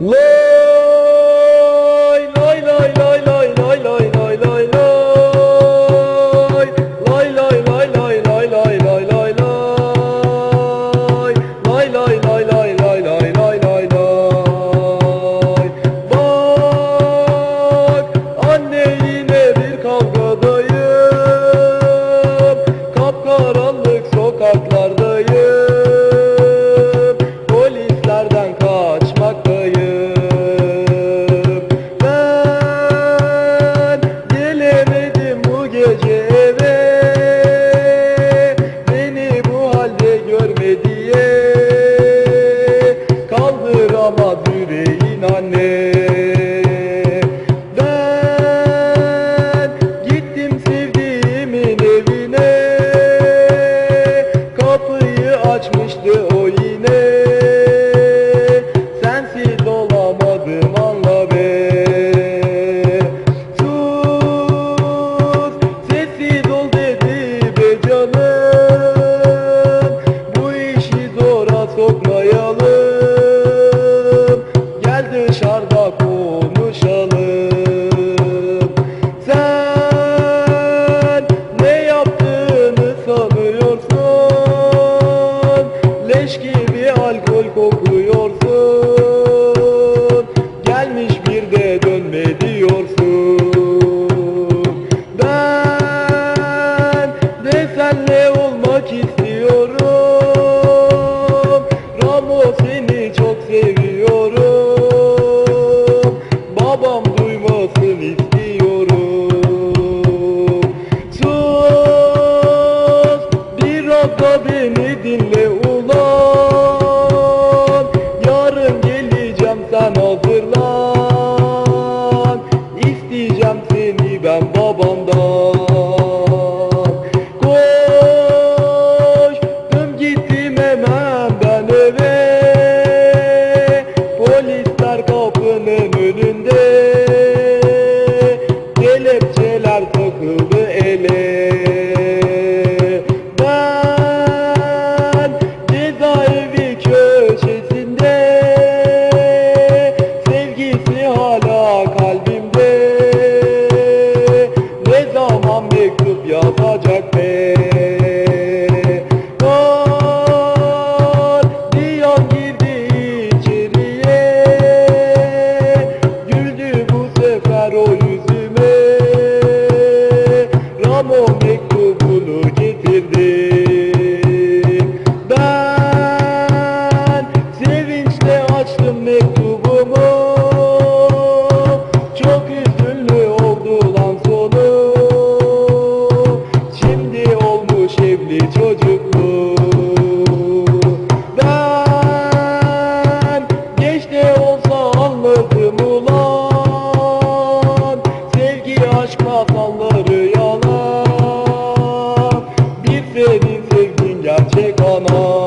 Lord. Açmıştı Galileu Amen. çocuklu Ben geç de olsa anladım ulan. Sevgi aşk masalları yalan. Bir senin sevgin gerçek anam